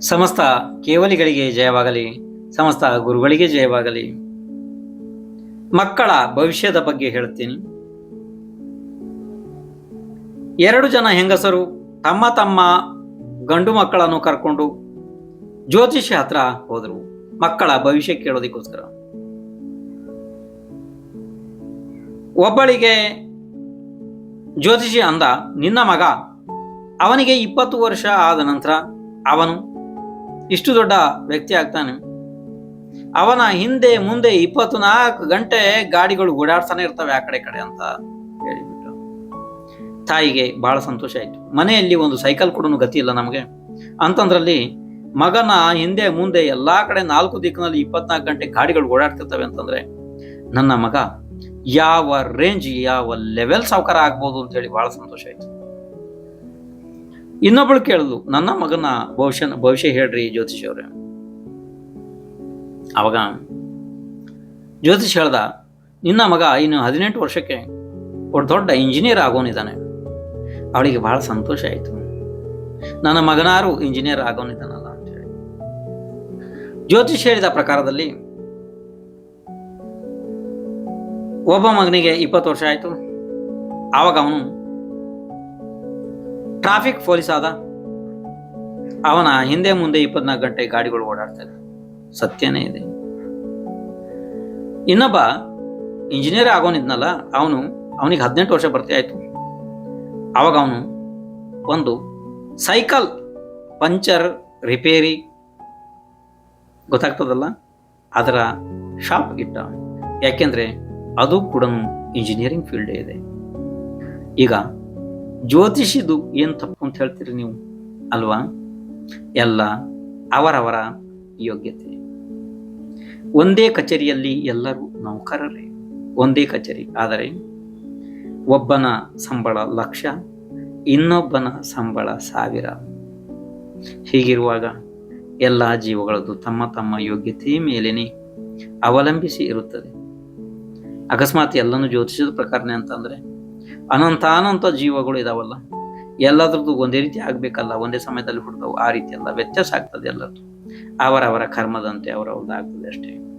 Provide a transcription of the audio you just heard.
ಸಮಸ್ತ ಕೇವಲಿಗಳಿಗೆ ಜಯವಾಗಲಿ, ಸಮಸ್ತ ಗುರುಗಳಿಗೆ ಜಯವಾಗಲಿ. ಮಕ್ಕಳ ಭವಿಷ್ಯದ ಬಗ್ಗೆ ಹೇಳ್ತೀನಿ. ಎರಡು ಜನ ಹೆಂಗಸರು ತಮ್ಮ ತಮ್ಮ ಗಂಡು ಮಕ್ಕಳನ್ನು ಕರ್ಕೊಂಡು ಜ್ಯೋತಿಷ್ಯ ಹತ್ರ ಹೋದರು. ಮಕ್ಕಳ ಭವಿಷ್ಯ ಕೇಳೋದಕ್ಕೋಸ್ಕರ. ಒಬ್ಬಳಿಗೆ ಜ್ಯೋತಿಷಿ ಅಂದ, ನಿನ್ನ ಮಗ ಅವನಿಗೆ ಇಪ್ಪತ್ತು ವರ್ಷ ಆದ ನಂತರ ಅವನು ಇಷ್ಟು ದೊಡ್ಡ ವ್ಯಕ್ತಿ ಆಗ್ತಾನೆ. ಅವನ ಹಿಂದೆ ಮುಂದೆ ಇಪ್ಪತ್ತು ನಾಲ್ಕು ಗಂಟೆ ಗಾಡಿಗಳು ಓಡಾಡ್ತಾನೆ ಇರ್ತವೆ ಆ ಕಡೆ ಕಡೆ ಅಂತ ಹೇಳಿಬಿಟ್ಟು ತಾಯಿಗೆ ಬಹಳ ಸಂತೋಷ ಆಯ್ತು. ಮನೆಯಲ್ಲಿ ಒಂದು ಸೈಕಲ್ ಕೂಡ ಗತಿ ಇಲ್ಲ ನಮಗೆ. ಅಂತಂದ್ರಲ್ಲಿ ಮಗನ ಹಿಂದೆ ಮುಂದೆ ಎಲ್ಲಾ ಕಡೆ ನಾಲ್ಕು ದಿಕ್ಕಿನಲ್ಲಿ ಇಪ್ಪತ್ನಾಲ್ಕು ಗಂಟೆ ಗಾಡಿಗಳು ಓಡಾಡ್ತಿರ್ತವೆ ಅಂತಂದ್ರೆ ನನ್ನ ಮಗ ಯಾವ ರೇಂಜ್ ಯಾವ ಲೆವೆಲ್ ಸಾವುಕಾರ ಆಗ್ಬೋದು ಅಂತ ಹೇಳಿ ಬಹಳ ಸಂತೋಷ ಆಯ್ತು. ಇನ್ನೊಬ್ಳು ಕೇಳಿದ್ಲು ನನ್ನ ಮಗನ ಭವಿಷ್ಯ ಭವಿಷ್ಯ ಹೇಳ್ರಿ ಜ್ಯೋತಿಷ್ ಅವ್ರೆ. ಅವಾಗ ಜ್ಯೋತಿಷ್ ಹೇಳ್ದ, ನಿನ್ನ ಮಗ ಇನ್ನು ಹದಿನೆಂಟು ವರ್ಷಕ್ಕೆ ಒಂದು ದೊಡ್ಡ ಇಂಜಿನಿಯರ್ ಆಗೋನಿದ್ದಾನೆ ಅವಳಿಗೆ ಬಹಳ ಸಂತೋಷ ಆಯಿತು. ನನ್ನ ಮಗನಾರು ಇಂಜಿನಿಯರ್ ಆಗೋನಿದ್ದಾನಲ್ಲ ಅಂತೇಳಿ ಜ್ಯೋತಿಷ್ ಹೇಳಿದ ಪ್ರಕಾರದಲ್ಲಿ ಒಬ್ಬ ಮಗನಿಗೆ ಇಪ್ಪತ್ತು ವರ್ಷ ಆಯಿತು. ಆವಾಗ ಅವನು ಟ್ರಾಫಿಕ್ ಪೊಲೀಸ್ ಆದ? ಅವನ ಹಿಂದೆ ಮುಂದೆ ಇಪ್ಪತ್ನಾಲ್ಕು ಗಂಟೆ ಗಾಡಿಗಳು ಓಡಾಡ್ತಾ ಇದೆ ಸತ್ಯನೇ ಇದೆ. ಇನ್ನೊಬ್ಬ ಇಂಜಿನಿಯರ್ ಆಗೋನಿದ್ನಲ್ಲ, ಅವನು ಅವನಿಗೆ ಹದಿನೆಂಟು ವರ್ಷ ಬರ್ತಿ ಆಯಿತು. ಅವಾಗ ಅವನು ಒಂದು ಸೈಕಲ್ ಪಂಚರ್ ರಿಪೇರಿ ಗೊತ್ತಾಗ್ತದಲ್ಲ? ಅದರ ಶಾಪ್ ಇಟ್ಟ ಯಾಕೆಂದ್ರೆ ಅದು ಕೂಡ ಇಂಜಿನಿಯರಿಂಗ್ ಫೀಲ್ಡೇ ಇದೆ. ಈಗ ಜ್ಯೋತಿಷಿದು ಏನು ತಪ್ಪು ಅಂತ ಹೇಳ್ತೀರಿ ನೀವು? ಅಲ್ವಾ? ಎಲ್ಲ ಅವರವರ ಯೋಗ್ಯತೆ. ಒಂದೇ ಕಚೇರಿಯಲ್ಲಿ ಎಲ್ಲರೂ ನೌಕರರೇ. ಒಂದೇ ಕಚೇರಿ. ಆದರೆ ಒಬ್ಬನ ಸಂಬಳ ಲಕ್ಷ, ಇನ್ನೊಬ್ಬನ ಸಂಬಳ ಸಾವಿರ. ಹೀಗಿರುವಾಗ ಎಲ್ಲ ಜೀವಗಳದ್ದು ತಮ್ಮ ತಮ್ಮ ಯೋಗ್ಯತೆಯ ಮೇಲೇನೆ ಅವಲಂಬಿಸಿ ಇರುತ್ತದೆ. ಅಕಸ್ಮಾತ್ ಎಲ್ಲನೂ ಜ್ಯೋತಿಷದ ಪ್ರಕಾರನೇ ಅಂತಂದ್ರೆ ಅನಂತ ಅನಂತ ಜೀವಗಳು ಇದಾವಲ್ಲ, ಎಲ್ಲದ್ರದ್ದು ಒಂದೇ ರೀತಿ ಆಗ್ಬೇಕಲ್ಲ, ಒಂದೇ ಸಮಯದಲ್ಲಿ ಹುಡ್ತಾವು ಆ ರೀತಿ ಎಲ್ಲ ವ್ಯತ್ಯಾಸ ಆಗ್ತದೆ ಎಲ್ಲರದ್ದು ಅವರವರ ಕರ್ಮದಂತೆ ಅವರವ್ರದ್ದು ಆಗ್ತದೆ ಅಷ್ಟೇ.